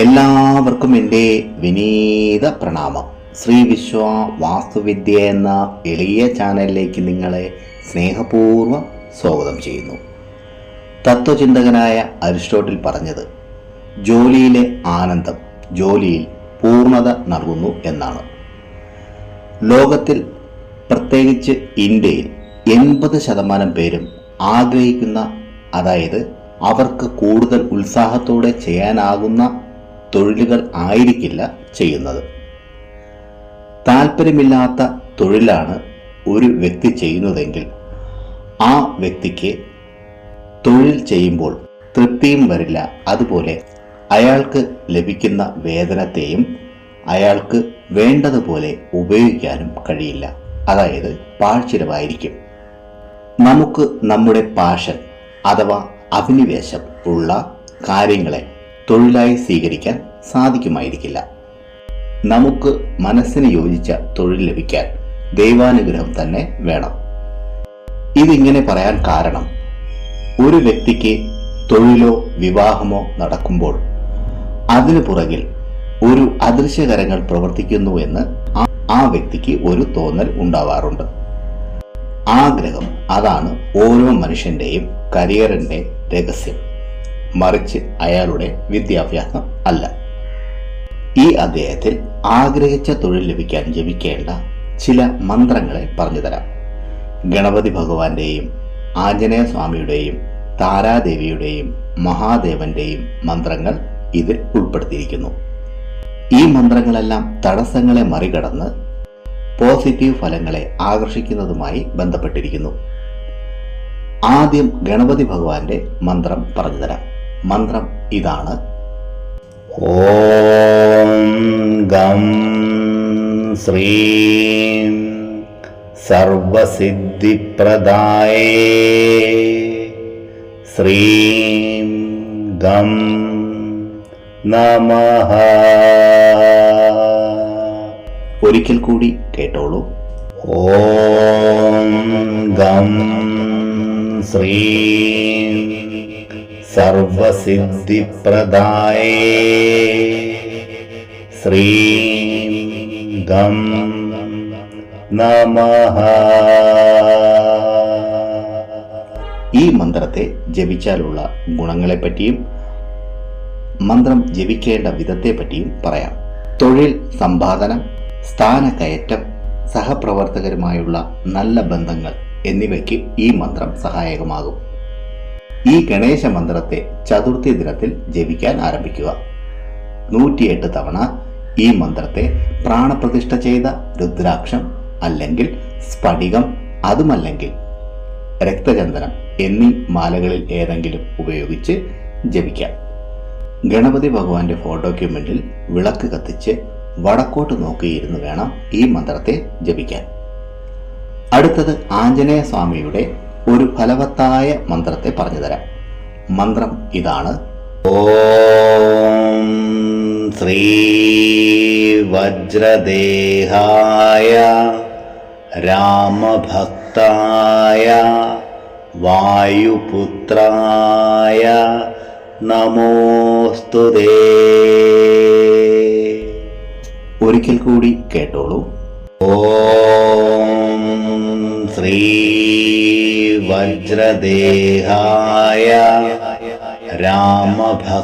എല്ലാവർക്കും എന്റെ വിനീത പ്രണാമം. ശ്രീ വിശ്വ വാസ്തുവിദ്യ എന്ന എളിയ ചാനലിലേക്ക് നിങ്ങളെ സ്നേഹപൂർവം സ്വാഗതം ചെയ്യുന്നു. തത്വചിന്തകനായ അരിസ്റ്റോട്ടിൽ പറഞ്ഞത് ജോലിയിലെ ആനന്ദം ജോലിയിൽ പൂർണത നൽകുന്നു എന്നാണ്. ലോകത്തിൽ പ്രത്യേകിച്ച് ഇന്ത്യയിൽ എൺപത് ശതമാനം പേരും ആഗ്രഹിക്കുന്ന അതായത് അവർക്ക് കൂടുതൽ ഉത്സാഹത്തോടെ ചെയ്യാനാകുന്ന തൊഴിലുകൾ ആയിരിക്കില്ല ചെയ്യുന്നത്. താല്പര്യമില്ലാത്ത തൊഴിലാണ് ഒരു വ്യക്തി ചെയ്യുന്നതെങ്കിൽ ആ വ്യക്തിക്ക് തൊഴിൽ ചെയ്യുമ്പോൾ തൃപ്തിയും വരില്ല. അതുപോലെ അയാൾക്ക് ലഭിക്കുന്ന വേതനത്തെയും അയാൾക്ക് വേണ്ടതുപോലെ ഉപയോഗിക്കാനും കഴിയില്ല. അതായത് പാഴ്ചിലവായിരിക്കും നമുക്ക് നമ്മുടെ പാഷൻ അഥവാ അഭിനിവേശം ഉള്ള കാര്യങ്ങളെ തൊഴിലായി സ്വീകരിക്കാൻ സാധിക്കുമായിരിക്കില്ല. നമുക്ക് മനസ്സിന് യോജിച്ച തൊഴിൽ ലഭിക്കാൻ ദൈവാനുഗ്രഹം തന്നെ വേണം. ഇതിങ്ങനെ പറയാൻ കാരണം ഒരു വ്യക്തിക്ക് തൊഴിലോ വിവാഹമോ നടക്കുമ്പോൾ അതിനു പുറകിൽ ഒരു അദൃശ്യകരങ്ങൾ പ്രവർത്തിക്കുന്നു എന്ന് ആ- വ്യക്തിക്ക് ഒരു തോന്നൽ ഉണ്ടാവാറുണ്ട്. ആഗ്രഹം അതാണ് ഓരോ മനുഷ്യന്റെയും കരിയറിന്റെ രഹസ്യം. മറിച്ച് അയാളുടെ വിദ്യാഭ്യാസം അല്ല. ഈ അദ്ദേഹത്തിൽ ആഗ്രഹിച്ച തൊഴിൽ ലഭിക്കാൻ ജപിക്കേണ്ട ചില മന്ത്രങ്ങളെ പറഞ്ഞുതരാം. ഗണപതി ഭഗവാന്റെയും ആഞ്ജനേയ സ്വാമിയുടെയും താരാദേവിയുടെയും മഹാദേവന്റെയും മന്ത്രങ്ങൾ ഇതിൽ ഉൾപ്പെടുത്തിയിരിക്കുന്നു. ഈ മന്ത്രങ്ങളെല്ലാം തടസ്സങ്ങളെ മറികടന്ന് പോസിറ്റീവ് ഫലങ്ങളെ ആകർഷിക്കുന്നതുമായി ബന്ധപ്പെട്ടിരിക്കുന്നു. ആദ്യം ഗണപതി ഭഗവാന്റെ മന്ത്രം പറഞ്ഞുതരാം. മന്ത്രം ഇതാണ്. ഓം ഗം ശ്രീം സർവസിദ്ധിപ്രദായേ. ശ്രീം ഗം നമഃ. ഒരിക്കൽ കൂടി കേട്ടോളൂ. ഓം ഗം ശ്രീം സർവസിദ്ധിപ്രദായേ. ശ്രീ ഗം നമ. ഈ മന്ത്രത്തെ ജപിച്ചാലുള്ള ഗുണങ്ങളെപ്പറ്റിയും മന്ത്രം ജപിക്കേണ്ട വിധത്തെപ്പറ്റിയും പറയാം. തൊഴിൽ സമ്പാദനം സ്ഥാനക്കയറ്റം സഹപ്രവർത്തകരുമായുള്ള നല്ല ബന്ധങ്ങൾ എന്നിവയ്ക്ക് ഈ മന്ത്രം സഹായകമാകും. ഈ ഗണേശ മന്ത്രത്തെ ചതുർത്ഥി ദിനത്തിൽ ജപിക്കാൻ ആരംഭിക്കുക. നൂറ്റിയെട്ട് തവണ ഈ മന്ത്രത്തെ പ്രാണപ്രതിഷ്ഠ ചെയ്ത രുദ്രാക്ഷം അല്ലെങ്കിൽ സ്ഫടികം അതുമല്ലെങ്കിൽ രക്തചന്ദനം എന്നീ മാലകളിൽ ഏതെങ്കിലും ഉപയോഗിച്ച് ജപിക്കാം. ഗണപതി ഭഗവാന്റെ ഫോട്ടോയ്ക്ക് മുന്നിൽ വിളക്ക് കത്തിച്ച് വടക്കോട്ട് നോക്കിയിരുന്ന് വേണം ഈ മന്ത്രത്തെ ജപിക്കാൻ. അടുത്തത് ആഞ്ജനേയ സ്വാമിയുടെ ഒരു ഫലവത്തായ മന്ത്രത്തെ പറഞ്ഞു തരാം. മന്ത്രം ഇതാണ്. ഓം ശ്രീ വജ്രദേഹായ രാമഭക്തായ വായുപുത്രായ നമോസ്തുതേ ഒരിക്കൽ കൂടി കേട്ടോളൂ. ഓം ശ്രീ വജ്രദേഹായ രാമഭക്തായ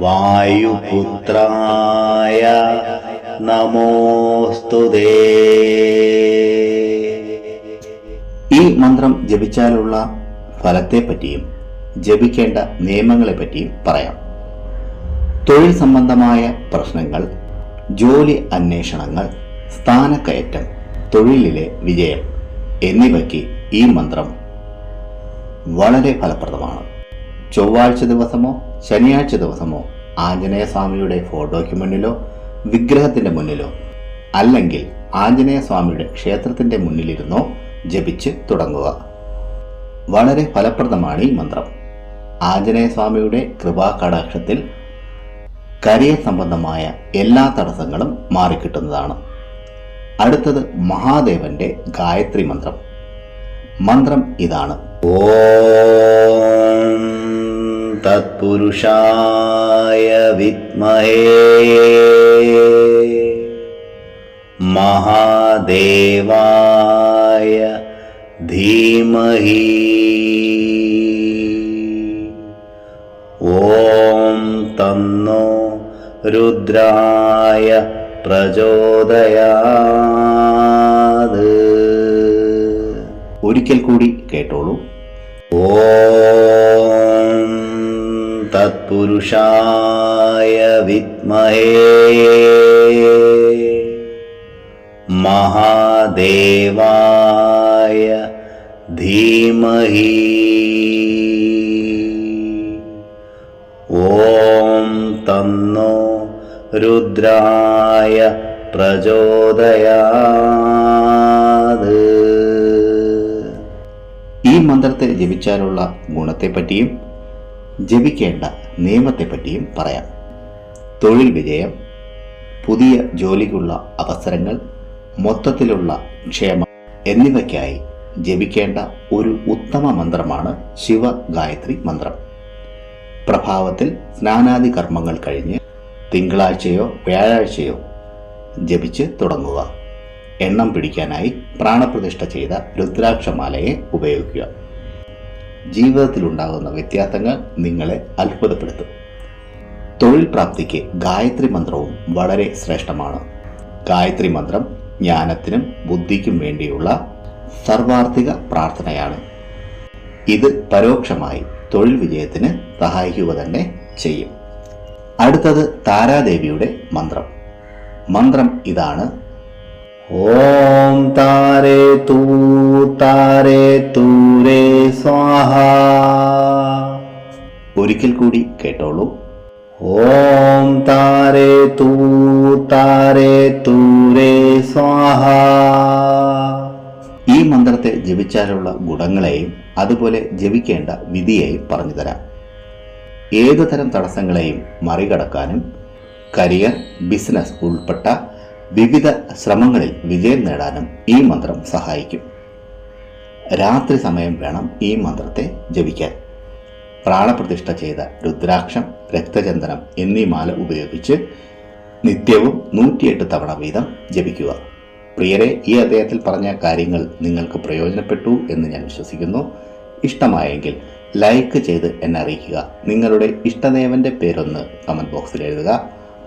വായുപുത്രായ നമോസ്തുതേ ഈ മന്ത്രം ജപിച്ചാലുള്ള ഫലത്തെപ്പറ്റിയും ജപിക്കേണ്ട നിയമങ്ങളെപ്പറ്റിയും പറയാം. തൊഴിൽ സംബന്ധമായ പ്രശ്നങ്ങൾ ജോലി അന്വേഷണങ്ങൾ സ്ഥാനക്കയറ്റം തൊഴിലിലെ വിജയം എന്നിവയ്ക്ക് ഈ മന്ത്രം വളരെ ഫലപ്രദമാണ്. ചൊവ്വാഴ്ച ദിവസമോ ശനിയാഴ്ച ദിവസമോ ആഞ്ജനേയ സ്വാമിയുടെ ഫോട്ടോയ്ക്ക് മുന്നിലോ വിഗ്രഹത്തിന്റെ മുന്നിലോ അല്ലെങ്കിൽ ആഞ്ജനേയ സ്വാമിയുടെ ക്ഷേത്രത്തിന്റെ മുന്നിലിരുന്നോ ജപിച്ച് തുടങ്ങുക. വളരെ ഫലപ്രദമാണ് ഈ മന്ത്രം. ആഞ്ജനേയ സ്വാമിയുടെ കൃപാകടാക്ഷത്തിൽ കരിയർ സംബന്ധമായ എല്ലാ തടസ്സങ്ങളും മാറിക്കിട്ടുന്നതാണ്. അടുത്തത് മഹാദേവന്റെ ഗായത്രി മന്ത്രം. മന്ത്രം ഇതാണ്. ഓം തത്പുരുഷായ വിദ്മഹേ. മഹാദേവായ ധീമഹി. ഓം തന്നോ രുദ്രായ പ്രചോദയാത്. ഒരിക്കൽ കൂടി കേട്ടോളൂ. ഓം തത്പുരുഷായ വിദ്മഹേ. മഹാദേവായ ധീമഹി. ഓം തന്നോ രുദ്രായ പ്രചോദയാത്. ഈ മന്ത്രത്തെ ജപിച്ചാലുള്ള ഗുണത്തെപ്പറ്റിയും ജപിക്കേണ്ട നിയമത്തെപ്പറ്റിയും പറയാം. തൊഴിൽ വിജയം പുതിയ ജോലിക്കുള്ള അവസരങ്ങൾ മൊത്തത്തിലുള്ള ക്ഷേമം എന്നിവയ്ക്കായി ജപിക്കേണ്ട ഒരു ഉത്തമ മന്ത്രമാണ് ശിവ മന്ത്രം. പ്രഭാവത്തിൽ സ്നാനാദി കർമ്മങ്ങൾ കഴിഞ്ഞ് തിങ്കളാഴ്ചയോ വ്യാഴാഴ്ചയോ ജപിച്ച് തുടങ്ങുക. എണ്ണം പിടിക്കാനായി പ്രാണപ്രതിഷ്ഠ ചെയ്ത രുദ്രാക്ഷമാലയെ ഉപയോഗിക്കുക. ജീവിതത്തിലുണ്ടാകുന്ന വ്യത്യാസങ്ങൾ നിങ്ങളെ അത്ഭുതപ്പെടുത്തും. തൊഴിൽ പ്രാപ്തിക്ക് ഗായത്രി മന്ത്രവും വളരെ ശ്രേഷ്ഠമാണ്. ഗായത്രി മന്ത്രം ജ്ഞാനത്തിനും ബുദ്ധിക്കും വേണ്ടിയുള്ള സർവാർത്ഥിക പ്രാർത്ഥനയാണ്. ഇത് പരോക്ഷമായി തൊഴിൽ വിജയത്തിന് സഹായിക്കുക തന്നെ ചെയ്യും. അടുത്തത് താരാദേവിയുടെ മന്ത്രം. മന്ത്രം ഇതാണ്. ഓം താരേ തൂ താരേ തൂരേ സ്വാഹ. ഒരിക്കൽ കൂടി കേട്ടോളൂ. ഓം താരേ തൂ താരേ തൂരേ സ്വാഹ. ഈ മന്ത്രത്തെ ജപിച്ചാലുള്ള ഗുണങ്ങളെയും അതുപോലെ ജപിക്കേണ്ട വിധിയെയും പറഞ്ഞുതരാം ഏതുതരം ഏതു തരം തടസ്സങ്ങളെയും മറികടക്കാനും കരിയർ ബിസിനസ് ഉൾപ്പെട്ട വിവിധ ശ്രമങ്ങളിൽ വിജയം നേടാനും ഈ മന്ത്രം സഹായിക്കും. രാത്രി സമയം വേണം ഈ മന്ത്രത്തെ ജപിക്കാൻ. പ്രാണപ്രതിഷ്ഠ ചെയ്ത രുദ്രാക്ഷം രക്തചന്ദനം എന്നീ മാല ഉപയോഗിച്ച് നിത്യവും നൂറ്റിയെട്ട് തവണ വീതം ജപിക്കുക. പ്രിയരെ ഈ അദ്ദേഹത്തിൽ പറഞ്ഞ കാര്യങ്ങൾ നിങ്ങൾക്ക് പ്രയോജനപ്പെട്ടു എന്ന് ഞാൻ വിശ്വസിക്കുന്നു. ഇഷ്ടമായെങ്കിൽ ലൈക്ക് ചെയ്ത് എന്നെ അറിയിക്കുക. നിങ്ങളുടെ ഇഷ്ടദേവന്റെ പേരൊന്ന് കമന്റ് ബോക്സിൽ എഴുതുക.